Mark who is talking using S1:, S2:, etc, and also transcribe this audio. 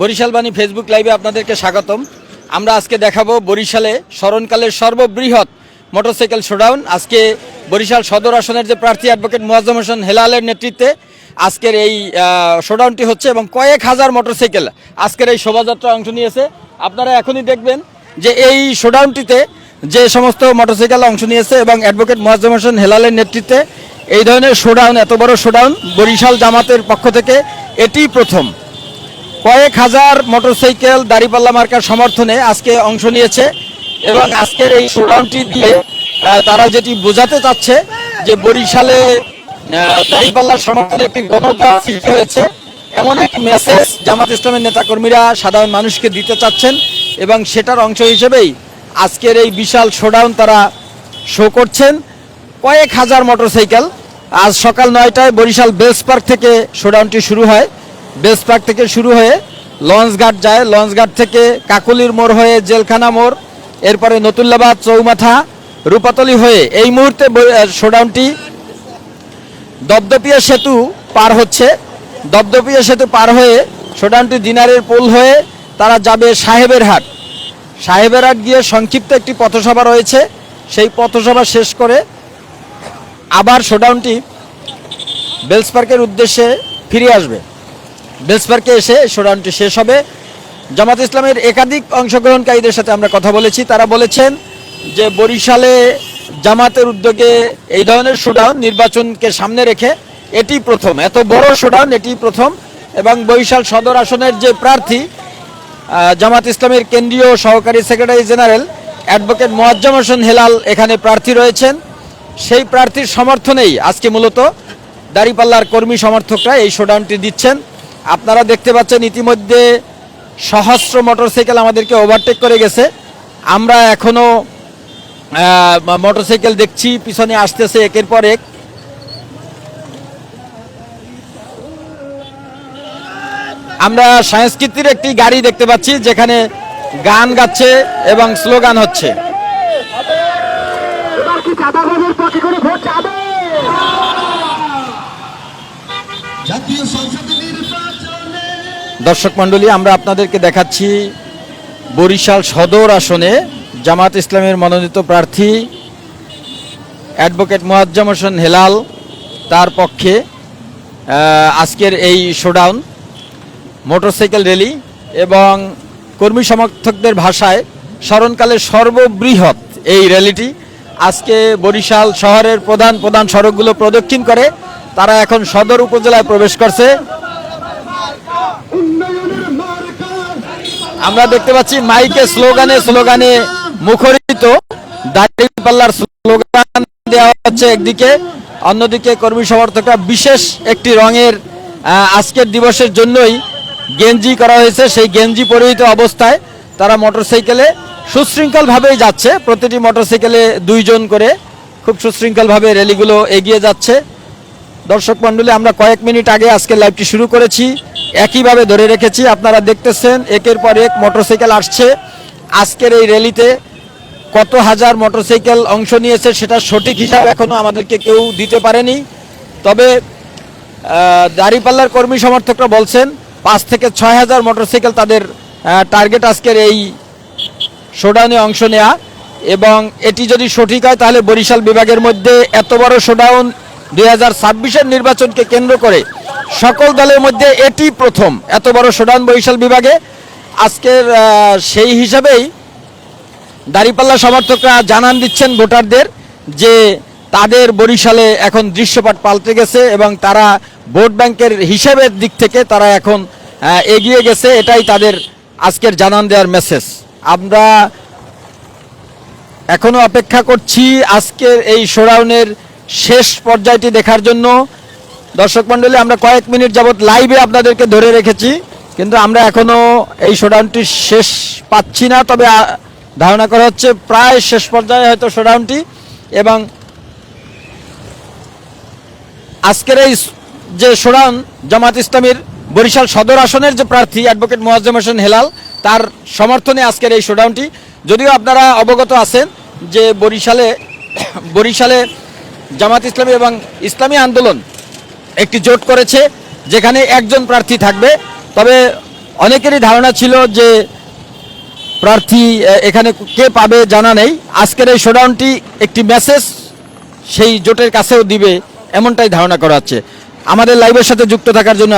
S1: বরিশাল বাণী ফেসবুক লাইভে আপনাদেরকে স্বাগতম। আমরা আজকে দেখাবো বরিশালে স্মরণকালের সর্ববৃহৎ মোটরসাইকেল শোডাউন। আজকে বরিশাল সদর আসনের যে প্রার্থী অ্যাডভোকেট মোয়াজ্জম হোসেন হেলালের নেতৃত্বে আজকের এই শোডাউনটি হচ্ছে এবং কয়েক হাজার মোটরসাইকেল আজকের এই শোভাযাত্রা অংশ নিয়েছে। আপনারা এখনই দেখবেন যে এই শোডাউনটিতে যে সমস্ত মোটরসাইকেল অংশ নিয়েছে এবং অ্যাডভোকেট মোয়াজ্জম হোসেন হেলালের নেতৃত্বে এই ধরনের শোডাউন, এত বড় শোডাউন বরিশাল জামাতের পক্ষ থেকে এটি প্রথম। কয়েক হাজার মোটরসাইকেল দাড়িপাল্লা মার্কার সমর্থনে আজকে অংশ নিয়েছে এবং আজকের এই শোডাউনটি দিয়ে তারা যেটি বোঝাতে চাচ্ছে যে বরিশালে দাড়িপাল্লার সমর্থনে একটি গণতান্ত্রিক সৃষ্টি হয়েছে। এমন একটি মেসেজ জামাত ইসলামের নেতাকর্মীরা সাধারণ মানুষকে দিতে চাচ্ছেন এবং সেটার অংশ হিসেবেই আজকের এই বিশাল শোডাউন তারা শো করছেন। কয়েক হাজার মোটরসাইকেল আজ সকাল নয়টায় বরিশাল বেস পার্ক থেকে শোডাউনটি শুরু হয়। বেস পার্ক থেকে শুরু হয়ে লঞ্চঘাট যায়। লঞ্চঘাট থেকে কাকুলির মোড় হয়ে জেলখানা মোড়, এরপরে নতুল্লাবাদ, চৌমাথা, রূপাতলি হয়ে এই মুহূর্তে শোডাউনটি দপদপিয়া সেতু পার হচ্ছে। দপদপিয়া সেতু পার হয়ে শোডাউনটি দিনারের পোল হয়ে তারা যাবে সাহেবের হাট। সাহেবের হাট গিয়ে সংক্ষিপ্ত একটি পথসভা রয়েছে। সেই পথসভা শেষ করে আবার শোডাউনটি বেলস পার্কের উদ্দেশ্যে ফিরে আসবে। বেলস পার্কে এসে শোডাউনটি শেষ হবে। জামাত ইসলামের একাধিক অংশগ্রহণকারীদের সাথে আমরা কথা বলেছি। তারা বলেছেন যে বরিশালে জামাতের উদ্যোগে এই ধরনের শোডাউন নির্বাচনকে সামনে রেখে এটি প্রথম। এত বড় শোডাউন, এটি প্রথম এবং বরিশাল সদর আসনের যে প্রার্থী জামাত ইসলামের কেন্দ্রীয় সহকারী secretary general advocate Moazzem Hossain Helal এখানে প্রার্থী রয়েছেন। সেই প্রার্থীর সমর্থনেই আজকে মূলত দাঁড়িপাল্লার কর্মী সমর্থকরা এই শোডাউনটি দিচ্ছেন। আপনারা দেখতে পাচ্ছেন ইতিমধ্যে সহস্র মোটরসাইকেল আমাদেরকে ওভারটেক করে গেছে। আমরা এখনও আহ, মোটরসাইকেল দেখছি পিছনে আসতেছে একের পর এক। আমরা সংস্কৃতির একটি গাড়ি দেখতে পাচ্ছি যেখানে গান গাচ্ছে এবং স্লোগান হচ্ছে।
S2: এবার কি চাঁদাবাজের পক্ষে করে ভোট চাবে জাতীয় সংসদ নির্বাচনে
S1: দর্শক মণ্ডলী, আমরা আপনাদেরকে দেখাচ্ছি বরিশাল সদর আসনে জামাত ইসলামের মনোনীত প্রার্থী অ্যাডভোকেট মোয়াজ্জাম হোসেন হেলাল তার পক্ষে আজকের এই শোডাউন মোটরসাইকেল র্যালি এবং কর্মী সমর্থকদের ভাষায় স্মরণকালের সর্ববৃহৎ এই র্যালিটি আজকে বরিশাল শহরের প্রধান প্রধান সড়কগুলো প্রদক্ষিণ করে, তারা এখন সদর উপজেলায় প্রবেশ করছে। আমরা দেখতে পাচ্ছি মাইকে স্লোগানে স্লোগানে মুখরিত। দাঁড়িপাল্লার স্লোগান দেওয়া হচ্ছে একদিকে। অন্যদিকে কর্মী সমর্থকরা বিশেষ একটি রঙের আজকের দিবসের জন্যই গেঞ্জি করা হয়েছে। সেই গেঞ্জি পরিহিত অবস্থায় তারা মোটরসাইকেলে সুশৃঙ্খলভাবেই যাচ্ছে। প্রতিটি মোটরসাইকেলে দুইজন করে খুব সুশৃঙ্খলভাবে র্যালিগুলো এগিয়ে যাচ্ছে। দর্শক মণ্ডলী, আমরা কয়েক মিনিট আগে আজকে লাইভটি শুরু করেছি। একইভাবে ধরে রেখেছি, আপনারা দেখতেছেন, একের পর এক মোটরসাইকেল আসছে। আজকের এই র্যালিতে কত হাজার মোটরসাইকেল অংশ নিয়েছে সেটা সঠিক হিসাব এখনও আমাদেরকে কেউ দিতে পারেনি। তবে দাঁড়িপাল্লার কর্মী সমর্থকরা বলছেন, পাঁচ থেকে ছয় হাজার মোটরসাইকেল তাদের টার্গেট আজকের এই শোডাউনে অংশ নেওয়া এবং এটি যদি সঠিক হয়, তাহলে বরিশাল বিভাগের মধ্যে এত বড় শোডাউন দুই হাজার ছাব্বিশের নির্বাচনকে কেন্দ্র করে সকল দলের মধ্যে এটি প্রথম। এত বড় শোডাউন বরিশাল বিভাগে। আজকের সেই হিসাবেই দাঁড়িপাল্লা সমর্থকরা জানান দিচ্ছেন ভোটারদের যে তাদের বরিশালে এখন দৃশ্যপট পাল্টে গেছে এবং তারা ভোট ব্যাংকের হিসেবের দিক থেকে তারা এখন এগিয়ে গেছে। এটাই তাদের আজকের জানান দেওয়ার মেসেজ আমরা এখনও অপেক্ষা করছি আজকের এই শোডাউনের শেষ পর্যায়টি দেখার জন্য। দর্শক মণ্ডলী, আমরা কয়েক মিনিট যাবত লাইভে আপনাদেরকে ধরে রেখেছি, কিন্তু আমরা এখনও এই শোডাউনটি শেষ পাচ্ছি না। তবে ধারণা করা হচ্ছে প্রায় শেষ পর্যায়ে হয়তো শোডাউনটি এবং আজকের এই যে শোডাউন জামাত ইসলামীর বরিশাল সদর আসনের যে প্রার্থী অ্যাডভোকেট মোয়াজ্জম হোসেন হেলাল, তার সমর্থনে আজকের এই শোডাউনটি যদিও আপনারা অবগত আছেন যে বরিশালে বরিশালে জামাত ইসলামী এবং ইসলামী আন্দোলন একটি জোট করেছে, যেখানে একজন প্রার্থী থাকবে। তবে অনেকেরই ধারণা ছিল যে প্রার্থী এখানে কে পাবে জানা নেই। আজকের এই শোডাউনটি একটি মেসেজ সেই জোটের কাছেও দিবে, এমনটাই ধারণা করা হচ্ছে। আমাদের লাইভের সাথে যুক্ত থাকার জন্য